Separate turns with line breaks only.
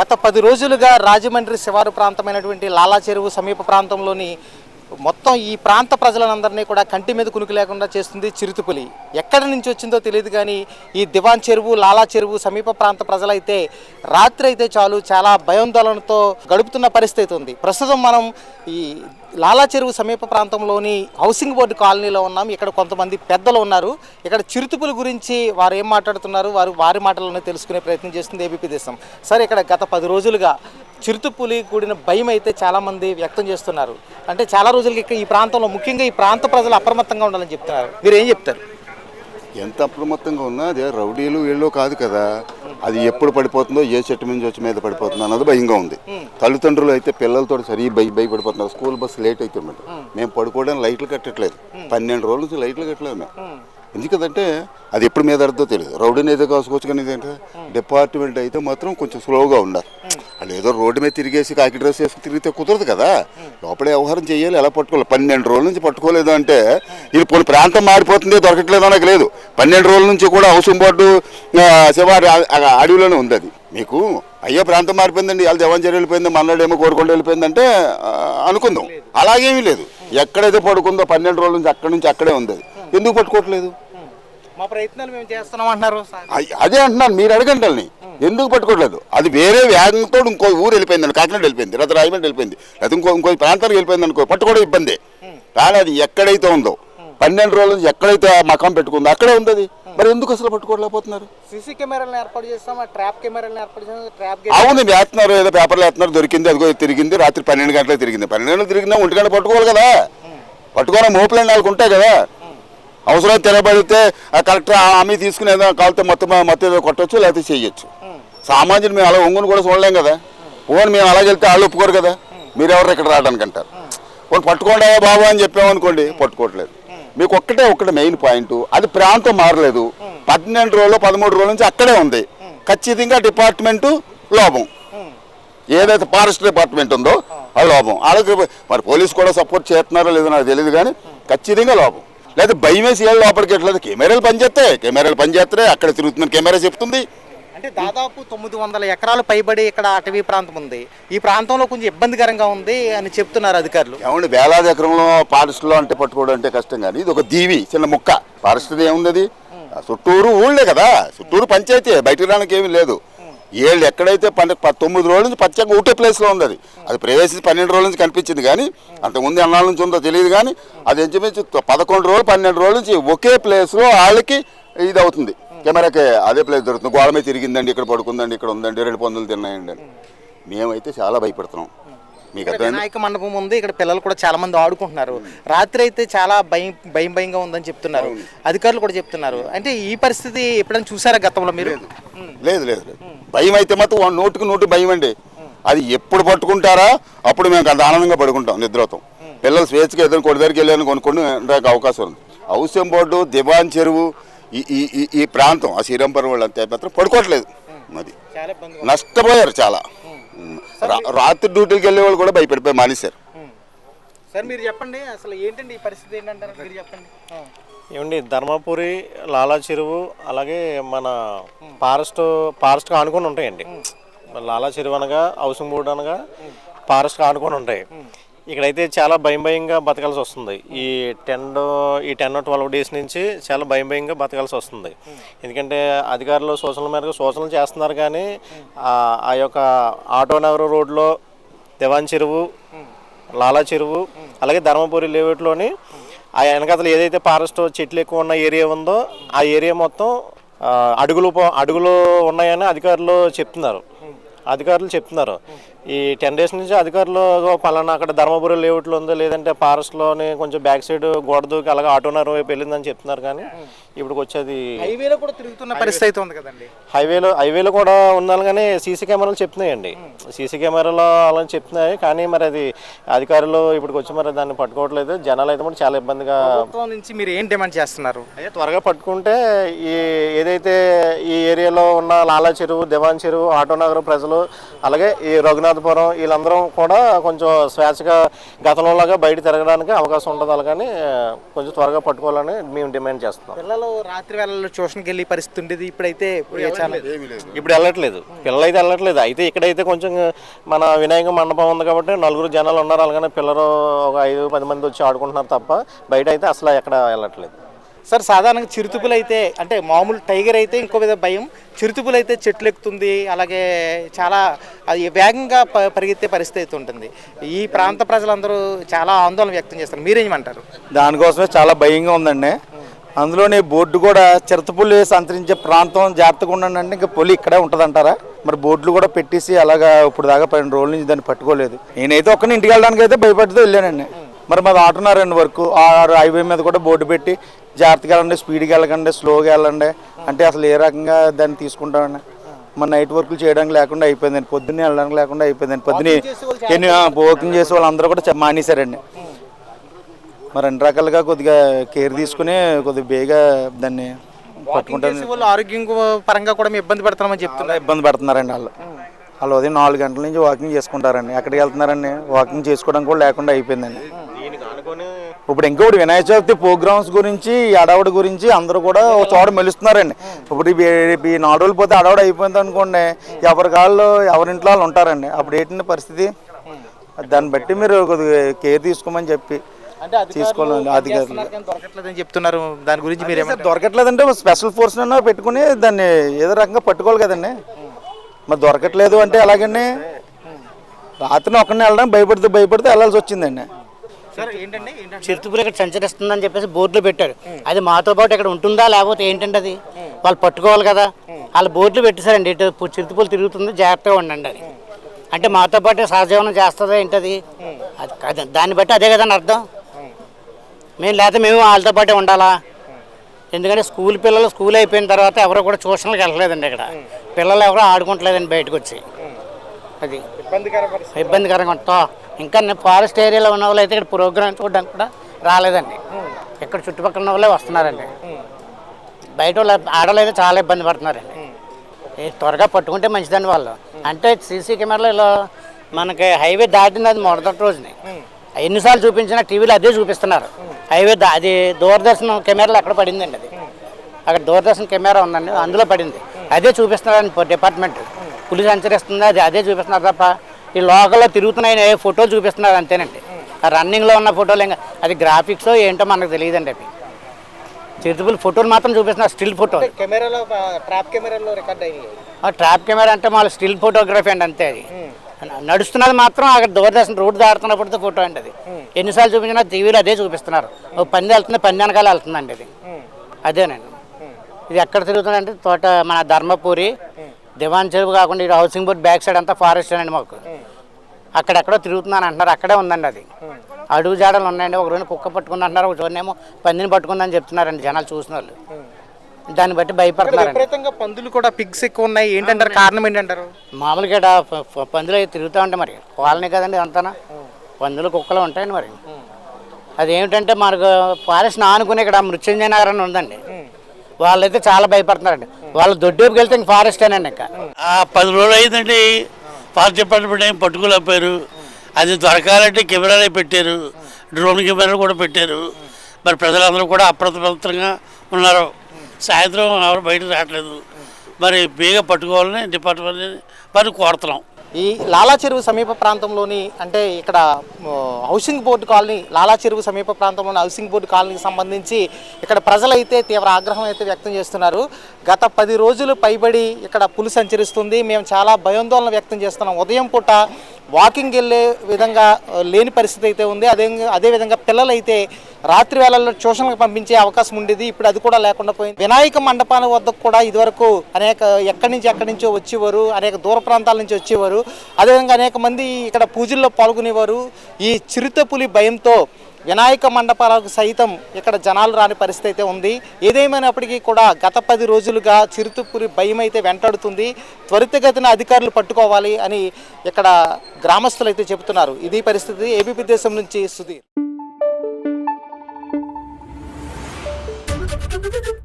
గత పది రోజులుగా రాజమండ్రి శివారు ప్రాంతమైనటువంటి లాలా చెరువు సమీప ప్రాంతంలోని మొత్తం ఈ ప్రాంత ప్రజలందరినీ కూడా కంటి మీద కునుకు లేకుండా చేస్తుంది చిరుతుపులి. ఎక్కడి నుంచి వచ్చిందో తెలియదు కానీ ఈ దివాన్ చెరువు లాలా చెరువు సమీప ప్రాంత ప్రజలైతే రాత్రి అయితే చాలు చాలా భయాందోళనతో గడుపుతున్న పరిస్థితి ఉంది. ప్రస్తుతం మనం ఈ లాలా చెరువు సమీప ప్రాంతంలోని హౌసింగ్ బోర్డు కాలనీలో ఉన్నాం. ఇక్కడ కొంతమంది పెద్దలు ఉన్నారు. ఇక్కడ చిరుతుపుల గురించి వారు ఏం మాట్లాడుతున్నారు? వారు వారి మాటలను తెలుసుకునే ప్రయత్నం చేస్తుంది ఏబీపీ దేశం. సార్ ఇక్కడ గత పది రోజులుగా చిరుతుపులి కూడిన భయం అయితే చాలామంది వ్యక్తం చేస్తున్నారు. అంటే చాలా రోజులకి ఇక్కడ ఈ ప్రాంతంలో ముఖ్యంగా ఈ ప్రాంత ప్రజలు అప్రమత్తంగా ఉండాలని చెప్తున్నారు. మీరు ఏం చెప్తారు?
ఎంత అప్రమత్తంగా ఉన్నా అదే రౌడీలు వీళ్ళు కాదు కదా. అది ఎప్పుడు పడిపోతుందో ఏ చెట్టు మీద వచ్చి మీద పడిపోతుందో అన్నది భయంగా ఉంది. తల్లిదండ్రులు అయితే పిల్లలతో సరి భయ భయపడిపోతున్నారు. స్కూల్ బస్సు లేట్ అవుతుందంట మేము పడుకోవడానికి లైట్లు కట్టట్లేదు. పన్నెండు రోజుల నుంచి లైట్లు కట్టలేదు మేము. ఎందుకంటే అది ఎప్పుడు మీద అర్థం తెలియదు. రౌడీని ఏదో కాసుకోవచ్చు కానీ ఇదేంటే డిపార్ట్మెంట్ అయితే మాత్రం కొంచెం స్లోగా ఉన్నారు. వాళ్ళు ఏదో రోడ్డు మీద తిరిగేసి కాకి డ్రెస్ వేసుకుని తిరిగితే కుదరదు కదా. లోపల వ్యవహారం చేయాలి ఎలా పట్టుకోవాలి? పన్నెండు రోజుల నుంచి పట్టుకోలేదు అంటే ఇది కొన్ని ప్రాంతం మారిపోతుంది దొరకట్లేదు నాకు లేదు పన్నెండు రోజుల నుంచి కూడా హౌసింగ్ బోర్డు శివారి అడవిలోనే ఉంది అది. మీకు అయ్యో ప్రాంతం మారిపోయిందండి వాళ్ళ దేవాంజరి వెళ్ళిపోయింది మన్నాడేమో కోరుకొండ వెళ్ళిపోయిందంటే అనుకుందాం. అలాగేమీ లేదు. ఎక్కడైతే పడుకుందో పన్నెండు రోజుల నుంచి అక్కడి నుంచి అక్కడే ఉంది ఎందుకు పట్టుకోవట్లేదు?
మా ప్రయత్నాలు మేము చేస్తున్నాం అంటున్నారు
అదే అంటున్నాను మీరు అడగండి వాళ్ళని. ఎందుకు పట్టుకోవట్లేదు? అది వేరే వేగంతో ఇంకో ఊరు వెళ్ళిపోయింది కాకినాడ వెళ్ళిపోయింది లేదా రాయమండ్రి వెళ్ళిపోయింది లేదా ఇంకో ఇంకో ప్రాంతానికి వెళ్ళిపోయింది అనుకో పట్టుకోవడం ఇబ్బంది. కానీ అది ఎక్కడైతే ఉందో. పన్నెండు రోజుల ఎక్కడైతే ఆ మకం పెట్టుకుందో అక్కడే ఉంది అది. మరి ఎందుకు అసలు పట్టుకోలేకపోతున్నారు?
సీసీ కెమెరాలను ఏర్పాటు చేస్తాం ట్రాప్ కెమెరాలను ఏర్పాటు చేస్తాం ట్రాప్
అవును వేస్తున్నారు ఏదో పేపర్లు వేస్తున్నారు దొరికింది అదిగో తిరిగింది రాత్రి పన్నెండు గంటలకు తిరిగింది. పన్నెండు గంటలకు తిరిగినా ఒంటి గంట పట్టుకోవాలి కదా. పట్టుకోవాలి మోపులు వాళ్ళకి ఉంటాయి కదా. అవసరం తెలబడితే ఆ కలెక్టర్ హామీ తీసుకుని ఏదో కాలితే మొత్తం మొత్తం ఏదో కొట్టచ్చు లేకపోతే చేయొచ్చు. సామాన్యులు మేము అలా ఒంగుని కూడా చూడలేం కదా. ఓన్ మేము అలాగ వెళ్తే వాళ్ళు ఒప్పుకోరు కదా. మీరెవరు ఇక్కడ రావడానికి అంటారు? ఓన్ పట్టుకోండి బాబు అని చెప్పామనుకోండి పట్టుకోవట్లేదు. మీకు ఒక్కటే ఒక్కటే మెయిన్ పాయింట్ అది ప్రాంతం మారలేదు. పన్నెండు రోజులు పదమూడు రోజుల నుంచి అక్కడే ఉంది. ఖచ్చితంగా డిపార్ట్మెంటు లోపం. ఏదైతే ఫారెస్ట్ డిపార్ట్మెంట్ ఉందో అది లోపం. వాళ్ళకి మరి పోలీసు కూడా సపోర్ట్ చేస్తున్నారో లేదో నాకు తెలియదు కానీ ఖచ్చితంగా లోపం. లేదా భయం వేసి ఏళ్ళు లోపలికి ఎట్లేదు కెమెరాలు పనిచేస్తాయి కెమెరాలు పనిచేస్తాయి అక్కడ తిరుగుతున్న కెమెరా చెప్తుంది.
అంటే దాదాపు తొమ్మిది వందల ఎకరాలు పైబడి ఇక్కడ అటవీ ప్రాంతం ఉంది. ఈ ప్రాంతంలో కొంచెం ఇబ్బందికరంగా ఉంది అని చెప్తున్నారు అధికారులు.
ఏమండి వేలాది ఎకరంలో ఫారెస్ట్లో అంటే పట్టుకోవడం అంటే కష్టం కానీ ఇది ఒక దీవి చిన్న ముక్క. ఫారెస్ట్ ఏముంది అది? చుట్టూరు ఊళ్ళే కదా. చుట్టూరు పంచాయతీ బయటకు రావడానికి ఏమీ లేదు. ఏళ్ళు ఎక్కడైతే పంట ప- తొమ్మిది రోజుల నుంచి పచ్చగా ఒకటే ప్లేస్లో ఉంది అది అది ప్రవేశించి పన్నెండు రోజుల నుంచి కనిపించింది కానీ అంతకుముందు ఎన్నాళ్ళ నుంచి ఉందో తెలియదు కానీ అది ఇంచుమించు పదకొండు రోజులు పన్నెండు రోజుల నుంచి ఒకే ప్లేస్లో వాళ్ళకి ఇది అవుతుంది కెమెరాకి అదే ప్లేస్ దొరుకుతుంది. గోడ మీద తిరిగిందండి ఇక్కడ పడుకుందండి ఇక్కడ ఉందండి రెండు పొందులు తిన్నాయండి మేమైతే చాలా భయపడుతున్నాం.
వినాయక మండపం ఉంది ఇక్కడ పిల్లలు కూడా చాలా మంది ఆడుకుంటున్నారు. రాత్రి అయితే చాలా భయం భయం భయంగా ఉందని చెప్తున్నారు. అధికారులు కూడా చెప్తున్నారు. అంటే ఈ పరిస్థితి ఎప్పుడైనా చూసారా గతంలో మీరు.
లేదు. లేదు భయం అయితే మాత్రం నోటుకు నోటు భయం అండి. అది ఎప్పుడు పట్టుకుంటారా? అప్పుడు మేము అంత ఆనందంగా పడుకుంటాం నిద్రవుతాం పిల్లలు స్వేచ్ఛగా ఏదైనా కొడి దగ్గరికి వెళ్ళాలని కొనుక్కొని అవకాశం ఉంది. హౌస్యం బోర్డు దివాన్ చెరువు ఈ ఈ ఈ- ప్రాంతం ఆ శ్రీరంపురం వాళ్ళు అంతే మాత్రం పడుకోవట్లేదు.
ఇబ్బంది
నష్టపోయారు చాలా. రాత్రి డ్యూటీకి వెళ్ళే వాళ్ళు కూడా భయపడిపోయి మానేశారు.
సార్ మీరు చెప్పండి అసలు ఏంటండి ఈ పరిస్థితి ఏంటంటారు? మీరు చెప్పండి.
ఏమండి ధర్మపురి లాలా చెరువు అలాగే మన ఫారెస్ట్ ఫారెస్ట్కి ఆనుకొని ఉంటాయండి. లాలా చెరువు అనగా హౌసింగ్ బోర్డు అనగా ఫారెస్ట్కి ఆనుకొని ఉంటాయి. ఇక్కడైతే చాలా భయం భయంగా బతకాల్సి వస్తుంది. ఈ టెన్ ఈ టెన్ ట్వెల్వ్ డేస్ నుంచి చాలా భయం భయంగా బతకాల్సి వస్తుంది. ఎందుకంటే అధికారులు సూచనల మేరకు సూచనలు చేస్తున్నారు కానీ ఆ- యొక్క ఆటో నగర్ రోడ్లో దివాన్ చెరువు లాలా చెరువు అలాగే ధర్మపురి లేఅవుట్లోని ఆ వెనకాతలు ఏదైతే ఫారెస్ట్ చెట్లు ఎక్కువ ఉన్న ఏరియా ఉందో ఆ ఏరియా మొత్తం అడుగులు అడుగులు ఉన్నాయని అధికారులు చెప్తున్నారు. అధికారులు చెప్తున్నారు. ఈ టెన్ డేస్ నుంచి అధికారులు "ఓ, పలానా అక్కడ ధర్మపురి లేఅవుట్లో ఉందో లేదంటే ఫారెస్ట్లోని కొంచెం బ్యాక్ సైడ్ గోడ దూకి అలాగే ఆటోనర్ వైపు వెళ్ళిందని చెప్తున్నారు కానీ ఇప్పుడు వచ్చేది
హైవేలో కూడా తిరుగుతున్న పరిస్థితి అయితే ఉంది కదండి.
హైవేలో హైవేలో కూడా ఉండాలి కానీ సీసీ కెమెరాలు చెప్తున్నాయండి. సీసీ కెమెరాలో అలా చెప్తున్నాయి కానీ మరి అది అధికారులు ఇప్పటికి వచ్చి మరి దాన్ని పట్టుకోవట్లేదు. జనాలు అయితే కూడా చాలా ఇబ్బందిగా
నుంచి మీరు ఏం డిమాండ్ చేస్తున్నారు?
అదే త్వరగా పట్టుకుంటే ఈ ఏదైతే ఈ ఏరియాలో ఉన్న లాలా చెరువు దివాన్ చెరువు ఆటోనగర్ ప్రజలు అలాగే ఈ రఘునాథ్ జగన్నాథపురం వీళ్ళందరం కూడా కొంచెం స్వేచ్ఛగా గతంలోలాగా బయట తిరగడానికి అవకాశం ఉంటుంది. అలాగని కొంచెం త్వరగా పట్టుకోవాలని మేము డిమాండ్ చేస్తున్నాం.
పిల్లలు రాత్రి వేళల్లో ట్యూషన్కి వెళ్ళి పరిస్థితి ఉండేది? ఇప్పుడైతే
ఇప్పుడు వెళ్ళట్లేదు. పిల్లలు అయితే వెళ్ళట్లేదు. అయితే ఇక్కడైతే కొంచెం మన వినాయక మండపం ఉంది కాబట్టి నలుగురు జనాలు ఉన్నారు. అలాగనే పిల్లలు ఒక ఐదు పది మంది వచ్చి ఆడుకుంటున్నారు తప్ప బయట అయితే అసలు ఎక్కడ వెళ్ళట్లేదు.
సార్ సాధారణంగా చిరుతుపులు అయితే అంటే మామూలు టైగర్ అయితే ఇంకో విధ భయం. చిరుతుపులు అయితే చెట్లు ఎక్కుతుంది అలాగే చాలా అది వేగంగా ప- పరిగెత్తే పరిస్థితి అయితే ఉంటుంది. ఈ ప్రాంత ప్రజలందరూ చాలా ఆందోళన వ్యక్తం చేస్తారు. మీరేమంటారు?
దానికోసమే చాలా భయంగా ఉందండి. అందులోనే బోర్డు కూడా చిరుతపులు సంతరించే ప్రాంతం జాగ్రత్తగా ఉండండి. ఇంకా పులి ఇక్కడే ఉంటుందంటారా? మరి బోర్డులు కూడా పెట్టేసి అలాగా ఇప్పుడు దాకా పన్నెండు రోజుల నుంచి దాన్ని పట్టుకోలేదు. నేనైతే ఒక్కని ఇంటికి వెళ్ళడానికి అయితే భయపడుతూ వెళ్ళానండి. మరి మాది ఆటోనారండి వరకు. ఆ హైవే మీద కూడా బోర్డు పెట్టి జాగ్రత్తగా వెళ్ళండి స్పీడ్గా వెళ్ళకండి స్లోగా వెళ్ళండి. అంటే అసలు ఏ రకంగా దాన్ని తీసుకుంటామండి? మన నైట్ వర్క్లు చేయడానికి లేకుండా అయిపోయిందండి. పొద్దున్నే వెళ్ళడానికి లేకుండా అయిపోయిందండి. పొద్దున్నే ఎన్ని వాకింగ్ చేసే వాళ్ళందరూ కూడా మానేశారండి. మరి అన్ని రకాలుగా కొద్దిగా కేర్ తీసుకుని కొద్దిగా బేగా దాన్ని పట్టుకుంటారు
ఆరోగ్యం పరంగా కూడా మేము ఇబ్బంది పడుతున్నామని చెప్తున్నారు.
ఇబ్బంది పడుతున్నారండి వాళ్ళు. వాళ్ళు ఉదయం నాలుగు గంటల నుంచి వాకింగ్ చేసుకుంటారండి. ఎక్కడికి వెళ్తున్నారండి? వాకింగ్ చేసుకోవడం కూడా లేకుండా అయిపోయిందండి. ఇప్పుడు ఇంకొకటి వినాయక చవితి ప్రోగ్రామ్స్ గురించి అడవుడి గురించి అందరూ కూడా ఒక చోట మెలుస్తున్నారండి. ఇప్పుడు ఈ నాలుగు రోజులు పోతే అడవుడు అయిపోయింది అనుకోండి ఎవరి కాళ్ళు ఎవరింట్లో వాళ్ళు ఉంటారండి. అప్పుడు ఏంటంటే పరిస్థితి? దాన్ని బట్టి మీరు కొద్దిగా కేర్ తీసుకోమని చెప్పి తీసుకోవాలండి అధికారులు
దొరకట్లేదని చెప్తున్నారు. దాని గురించి మీరు
సార్ దొరకట్లేదంటే స్పెషల్ ఫోర్స్ పెట్టుకుని దాన్ని ఏదో రకంగా పట్టుకోవాలి కదండి. మరి దొరకట్లేదు అంటే ఎలాగండి? రాత్రి ఒక్కడిని వెళ్ళడానికి భయపడితే భయపడితే వెళ్ళాల్సి వచ్చిందండి.
చిరుతుపులు ఇక్కడ సంచరిస్తుందని చెప్పేసి బోర్డులు పెట్టారు. అది మాతో పాటు ఇక్కడ ఉంటుందా? లేకపోతే ఏంటంటే అది? వాళ్ళు పట్టుకోవాలి కదా? వాళ్ళు బోర్డులు పెట్టేశారండి. ఇటు చిరుతుపులు తిరుగుతుంది. జాగ్రత్తగా ఉండండి అది. అంటే మాతో పాటు సహజీవనం చేస్తుందా ఏంటది? అది దాన్ని బట్టి అదే కదండి అర్థం. మేము లేకపోతే మేము వాళ్ళతో పాటే ఉండాలా? ఎందుకంటే స్కూల్ పిల్లలు స్కూల్ అయిపోయిన తర్వాత ఎవరు కూడా ట్యూషన్లకు వెళ్ళలేదండి ఇక్కడ. పిల్లలు ఎవరు ఆడుకుంటలేదండి బయటకు వచ్చి. అది. ఇబ్బందికరంగా ఉంటా. ఇంకా ఫారెస్ట్ ఏరియాలో ఉన్న వాళ్ళు అయితే ఇక్కడ ప్రోగ్రామ్ చూడడానికి కూడా రాలేదండి. ఇక్కడ చుట్టుపక్కల ఉన్న వాళ్ళే వస్తున్నారండి. బయట వాళ్ళు ఆడవాళ్ళు అయితే చాలా ఇబ్బంది పడుతున్నారండి. త్వరగా పట్టుకుంటే మంచిదండి వాళ్ళు. అంటే సీసీ కెమెరాలో ఇలా మనకి హైవే దాటింది అది మొదటి రోజుని. ఎన్నిసార్లు చూపించినా టీవీలో అదే చూపిస్తున్నారు. హైవే దా అది దూరదర్శన్ కెమెరాలో ఎక్కడ పడిందండి అది. అక్కడ దూరదర్శన్ కెమెరా ఉందండి అందులో పడింది. అదే చూపిస్తున్నారండి డిపార్ట్మెంట్. పులి సంచరిస్తుంది అది అదే చూపిస్తున్నారు తప్ప ఈ లోకల్లో తిరుగుతున్నాయని ఏ ఫోటోలు చూపిస్తున్నారు అంతేనండి. ఆ రన్నింగ్లో ఉన్న ఫోటోలు ఇంకా అది గ్రాఫిక్స్ ఏంటో మనకు తెలియదండి అవి చిరుతుపులు ఫోటోలు మాత్రం చూపిస్తున్నారు స్టిల్ ఫోటో.
కెమెరాలో ట్రాప్ కెమెరాలో రికార్డ్ అయ్యాయి
ట్రాప్ కెమెరా అంటే మళ్ళీ స్టిల్ ఫోటోగ్రఫీ అండి అంతే అది. నడుస్తున్నది మాత్రం అక్కడ దూరదర్శన్ రోడ్డు దాడుతున్నప్పుడు ఫోటో అండి అది. ఎన్నిసార్లు చూపించినా టీవీలో అదే చూపిస్తున్నారు. ఓ పంది వెళ్తుంది పంది వెనకాల వెళ్తుందండి అది. అదేనండి. ఇది ఎక్కడ తిరుగుతుందంటే తోట మన ధర్మపురి దివాన్ చెరువు కాకుండా ఇటు హౌసింగ్ బోర్డ్ బ్యాక్ సైడ్ అంతా ఫారెస్ట్ అండి మాకు. అక్కడెక్కడో తిరుగుతున్నాను అంటున్నారు. అక్కడే ఉందండి అది. అడుగు జాడలు ఉన్నాయండి. ఒక రోజు కుక్క పట్టుకుంది అంటున్నారు. ఒక రోజునేమో పందిని పట్టుకుందని చెప్తున్నారండి జనాలు చూసిన వాళ్ళు దాన్ని బట్టి భయపడుతున్నారండి.
విపరీతంగా పందులు కూడా పిగ్స్ ఎక్కువ ఉన్నాయి. ఏంటంటారు? కారణం ఏంటంటారు?
మామూలుగా పందులు అవి తిరుగుతూ ఉంటాయి మరి. కాలనీ కదండి అంతా పందులు కుక్కలు ఉంటాయండి మరి. అదేమిటంటే మనకు ఫారెస్ట్ ఆనుకుని ఇక్కడ మృత్యుంజయ నగర్ ఉందండి. వాళ్ళైతే చాలా భయపడుతున్నారండి. వాళ్ళు దొడ్డేపుకి వెళ్తే ఇంక ఫారెస్టేనండి ఇంకా
పది రోజులు అయిందండి. ఫారెస్ట్ డిపార్ట్మెంట్ ఏం పట్టుకోలేకపోయారు అది దొరకాలంటే కెమెరాలే పెట్టారు. డ్రోన్ కెమెరాలు కూడా పెట్టారు. మరి ప్రజలందరూ కూడా అప్రమత్తంగా ఉన్నారు. సాయంత్రం ఎవరు బయటకు రావట్లేదు. మరి బీగా పట్టుకోవాలని డిపార్ట్మెంట్ మరి కోరుతున్నాం.
ఈ లాలా చెరువు సమీప ప్రాంతంలోని అంటే ఇక్కడ హౌసింగ్ బోర్డు కాలనీ లాలా చెరువు సమీప ప్రాంతంలోని హౌసింగ్ బోర్డు కాలనీకి సంబంధించి ఇక్కడ ప్రజలైతే తీవ్ర ఆగ్రహం అయితే వ్యక్తం చేస్తున్నారు. గత పది రోజులు పైబడి ఇక్కడ పులి సంచరిస్తుంది. మేము చాలా భయాందోళన వ్యక్తం చేస్తున్నాం. ఉదయం పూట వాకింగ్ వెళ్ళే విధంగా లేని పరిస్థితి అయితే ఉంది. అదే అదేవిధంగా పిల్లలైతే రాత్రి వేళల్లో ట్యూషన్లకు పంపించే అవకాశం ఉండేది. ఇప్పుడు అది కూడా లేకుండా పోయింది. వినాయక మండపాల వద్దకు కూడా ఇదివరకు అనేక ఎక్కడి నుంచి ఎక్కడి నుంచో వచ్చేవారు అనేక దూర ప్రాంతాల నుంచి వచ్చేవారు. అదేవిధంగా అనేక మంది ఇక్కడ పూజల్లో పాల్గొనేవారు. ఈ చిరుతపులి భయంతో వినాయక మండపాలకు సైతం ఇక్కడ జనాలు రాని పరిస్థితి అయితే ఉంది. ఏదేమైనప్పటికీ కూడా గత పది రోజులుగా చిరుతపులి భయం అయితే వెంటాడుతుంది. త్వరితగతిన అధికారులు పట్టుకోవాలి అని ఇక్కడ గ్రామస్తులు అయితే చెబుతున్నారు. ఇది పరిస్థితి ఏబీపీ దేశం నుంచి సుధీర్. Thank you.